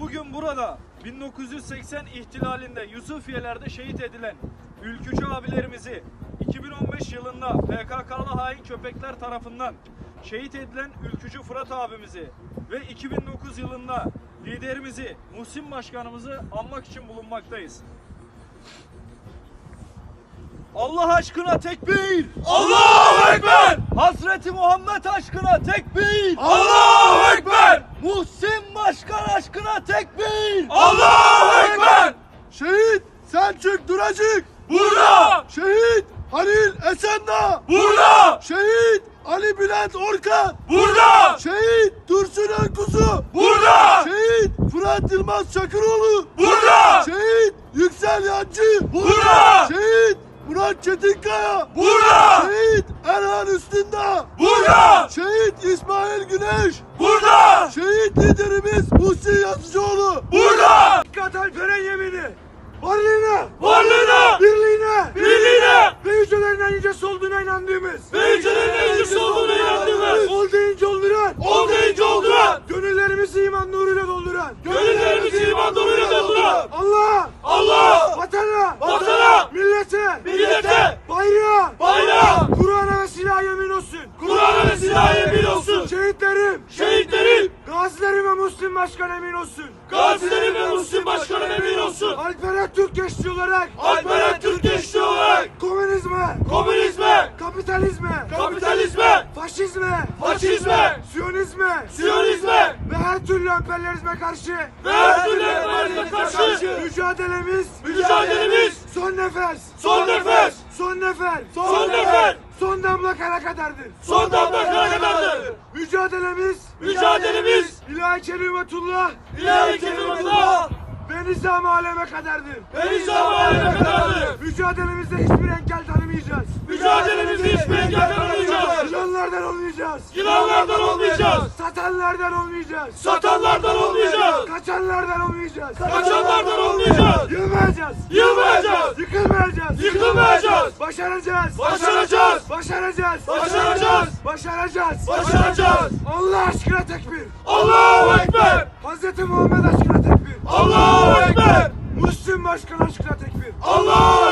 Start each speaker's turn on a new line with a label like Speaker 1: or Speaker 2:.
Speaker 1: bugün burada 1980 ihtilalinde Yusufiyeler'de şehit edilen ülkücü abilerimizi 2015 yılında PKK'lı hain köpekler tarafından şehit edilen ülkücü Fırat abimizi ve 2009 yılında liderimizi Muhsin Başkanımızı anmak için bulunmaktayız. Allah aşkına tekbir!
Speaker 2: Allahu Ekber!
Speaker 1: Hazreti Muhammed aşkına tekbir!
Speaker 2: Allahu Ekber!
Speaker 1: Muhsin aşkına tekbir!
Speaker 2: Allahu Ekber!
Speaker 3: Şehit Selçuk Duracık.
Speaker 2: Burada!
Speaker 3: Şehit Halil Esendağ.
Speaker 2: Burada!
Speaker 3: Şehit Ali Bülent Orkan.
Speaker 2: Burada!
Speaker 3: Şehit Dursun Önkuzu.
Speaker 2: Burada!
Speaker 3: Şehit Fırat Yılmaz Çakıroğlu.
Speaker 2: Burada!
Speaker 3: Şehit Yüksel Yancı.
Speaker 2: Burada!
Speaker 3: Şehit Murat Çetinkaya.
Speaker 2: Burada!
Speaker 3: Şehit Erhan Üstündağ.
Speaker 2: Burada!
Speaker 3: Şehit İsmail Güneş.
Speaker 2: Burada!
Speaker 3: Şehit liderimiz Muhsin Yazıcıoğlu.
Speaker 2: Burada!
Speaker 3: Dikkat Alperen yemini. Varlığına,
Speaker 2: Varlığına!
Speaker 3: birliğine,
Speaker 2: Birliğine!
Speaker 3: ve yücelerinden yücesi olduğuna inandığımız.
Speaker 2: Ve
Speaker 3: Başkan emin olsun.
Speaker 2: Gazilerin ve Müslüm Başkanı emin olsun.
Speaker 3: Alperen Türk geçti olarak.
Speaker 2: Alperen Türkeşli olarak.
Speaker 3: Komünizme,
Speaker 2: komünizme,
Speaker 3: kapitalizme,
Speaker 2: kapitalizme,
Speaker 3: faşizme,
Speaker 2: faşizme,
Speaker 3: siyonizme.
Speaker 2: Siyonizme.
Speaker 3: Ve her türlü emperyalizme karşı.
Speaker 2: Ve her türlü emperyalizme karşı.
Speaker 3: mücadelemiz.
Speaker 2: Mücadelemiz.
Speaker 3: Son nefes,
Speaker 2: son nefes,
Speaker 3: son nefer,
Speaker 2: son nefer,
Speaker 3: son damla kana kadardır.
Speaker 2: son damla kana kadardır.
Speaker 3: Mücadelemiz
Speaker 2: Mücadelemiz
Speaker 3: ilahi kelimetullah
Speaker 2: ilahi kelimetullah
Speaker 3: ve nizam aleme kadardır.
Speaker 2: ve nizam aleme kadardır.
Speaker 3: Mücadelemizde hiçbir engel tanımayacağız.
Speaker 2: Mücadelemizde hiçbir engel tanımayacağız.
Speaker 3: Yılanlardan olmayacağız.
Speaker 2: Yılanlardan olmayacağız.
Speaker 3: Satanlardan olmayacağız.
Speaker 2: Satanlardan olmayacağız.
Speaker 3: Kaçanlardan olmayacağız.
Speaker 2: Kaçanlardan olmayacağız.
Speaker 3: Yılmayacağız.
Speaker 2: Yılmayacağız.
Speaker 3: Yıkılmayacağız.
Speaker 2: Yıkılmayacağız.
Speaker 3: Başaracağız.
Speaker 2: Başaracağız.
Speaker 3: Başaracağız.
Speaker 2: Başaracağız.
Speaker 3: Başaracağız.
Speaker 2: Başaracağız.
Speaker 3: Allah aşkına tekbir.
Speaker 2: Allahu Ekber.
Speaker 3: Hazreti Muhammed aşkına tekbir.
Speaker 2: Allahu Ekber.
Speaker 3: Müslüm Başkan aşkına tekbir.
Speaker 2: Allahu